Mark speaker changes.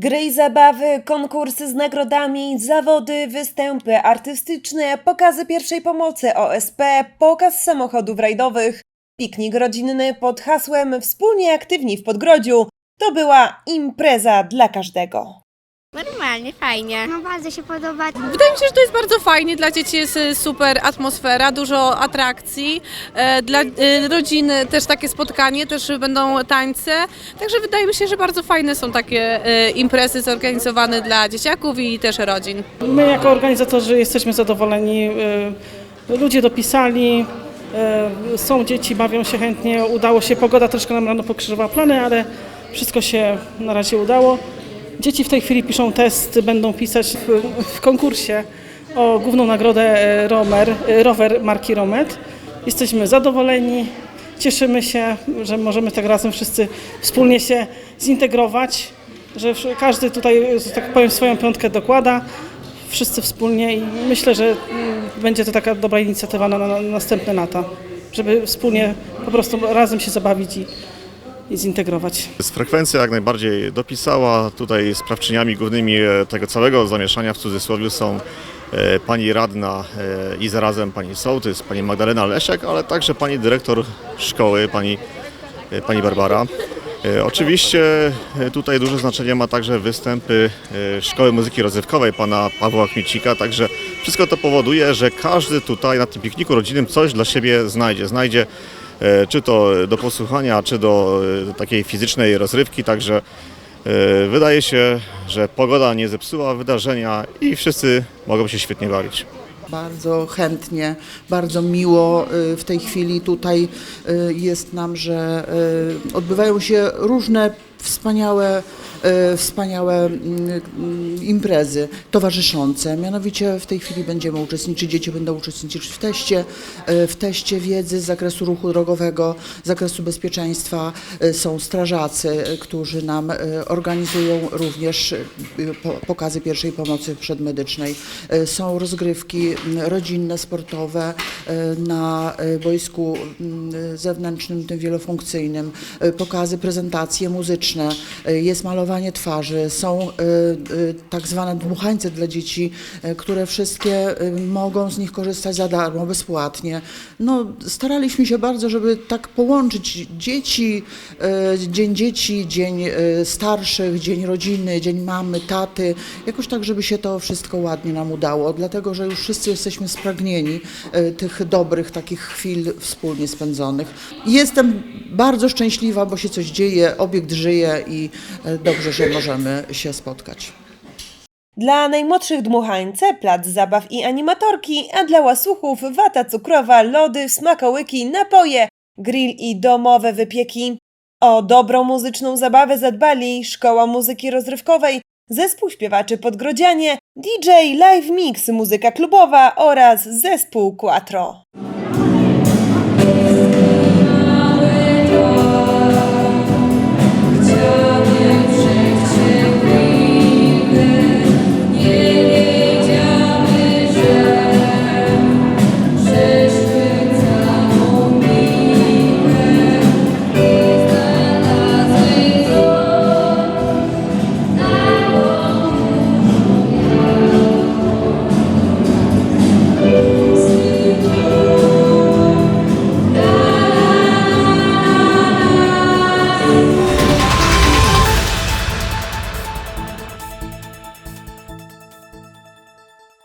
Speaker 1: Gry i zabawy, konkursy z nagrodami, zawody, występy artystyczne, pokazy pierwszej pomocy OSP, pokaz samochodów rajdowych, piknik rodzinny pod hasłem Wspólnie aktywni w Podgrodziu. To była impreza dla każdego.
Speaker 2: Normalnie, fajnie.
Speaker 3: No bardzo się podoba.
Speaker 4: Wydaje mi się, że to jest bardzo fajnie. Dla dzieci jest y, super atmosfera, dużo atrakcji. E, Dla y, rodziny też takie spotkanie, też będą tańce. Także wydaje mi się, że bardzo fajne są takie y, imprezy zorganizowane dla dzieciaków i też rodzin.
Speaker 5: My jako organizatorzy jesteśmy zadowoleni. y, Ludzie dopisali, y, są dzieci, bawią się chętnie. Udało się, pogoda troszkę nam rano pokrzyżowała plany, ale wszystko się na razie udało. Dzieci w tej chwili piszą test, będą pisać w, w konkursie o główną nagrodę e, Romer, e, rower marki Romet. Jesteśmy zadowoleni, cieszymy się, że możemy tak razem wszyscy wspólnie się zintegrować, że każdy tutaj, że tak powiem, swoją piątkę dokłada, wszyscy wspólnie i myślę, że mm, będzie to taka dobra inicjatywa na na następne lata, żeby wspólnie po prostu razem się zabawić i, i zintegrować.
Speaker 6: Frekwencja jak najbardziej dopisała. Tutaj sprawczyniami głównymi e, tego całego zamieszania w cudzysłowie są e, pani radna e, i zarazem pani sołtys, pani Magdalena Leszek, ale także pani dyrektor szkoły, pani, pani Barbara. Oczywiście tutaj duże znaczenie ma także występy Szkoły Muzyki Rozrywkowej pana Pawła Kmicika, także wszystko to powoduje, że każdy tutaj na tym pikniku rodzinnym coś dla siebie znajdzie. Znajdzie czy to do posłuchania, czy do e, takiej fizycznej rozrywki, także e, wydaje się, że pogoda nie zepsuła wydarzenia i wszyscy mogą się świetnie bawić.
Speaker 7: Bardzo chętnie, bardzo miło w tej chwili tutaj jest nam, że odbywają się różne wspaniałe, y, wspaniałe mm, mm, imprezy towarzyszące. Mianowicie w tej chwili będziemy uczestniczyć, dzieci będą uczestniczyć w teście, y, w teście wiedzy z zakresu ruchu drogowego, z zakresu bezpieczeństwa. Y, Są strażacy, którzy nam organizują również po- pokazy pierwszej pomocy przedmedycznej. Są rozgrywki rodzinne, sportowe na boisku zewnętrznym, tym wielofunkcyjnym, pokazy, prezentacje muzyczne, y, jest malowanie twarzy, są y, y, tak zwane dmuchańce dla dzieci, które wszystkie mogą z nich korzystać za darmo, bezpłatnie. No, staraliśmy się bardzo, żeby tak połączyć dzieci, Dzień Dzieci, Dzień Starszych, Dzień Rodziny, Dzień Mamy, Taty, jakoś tak, żeby się to wszystko ładnie nam udało, dlatego, że już wszyscy jesteśmy spragnieni tych dobrych takich chwil wspólnie spędzonych. Jestem bardzo szczęśliwa, bo się coś dzieje, obiekt żyje i y, dobrze, że możemy się spotkać.
Speaker 1: Dla najmłodszych dmuchańce, plac zabaw i animatorki, a dla łasuchów wata cukrowa, lody, smakołyki, napoje, grill i domowe wypieki. O dobrą muzyczną zabawę zadbali Szkoła Muzyki Rozrywkowej, Zespół Śpiewaczy Podgrodzianie, DJ Live Mix, muzyka klubowa oraz Zespół Quattro.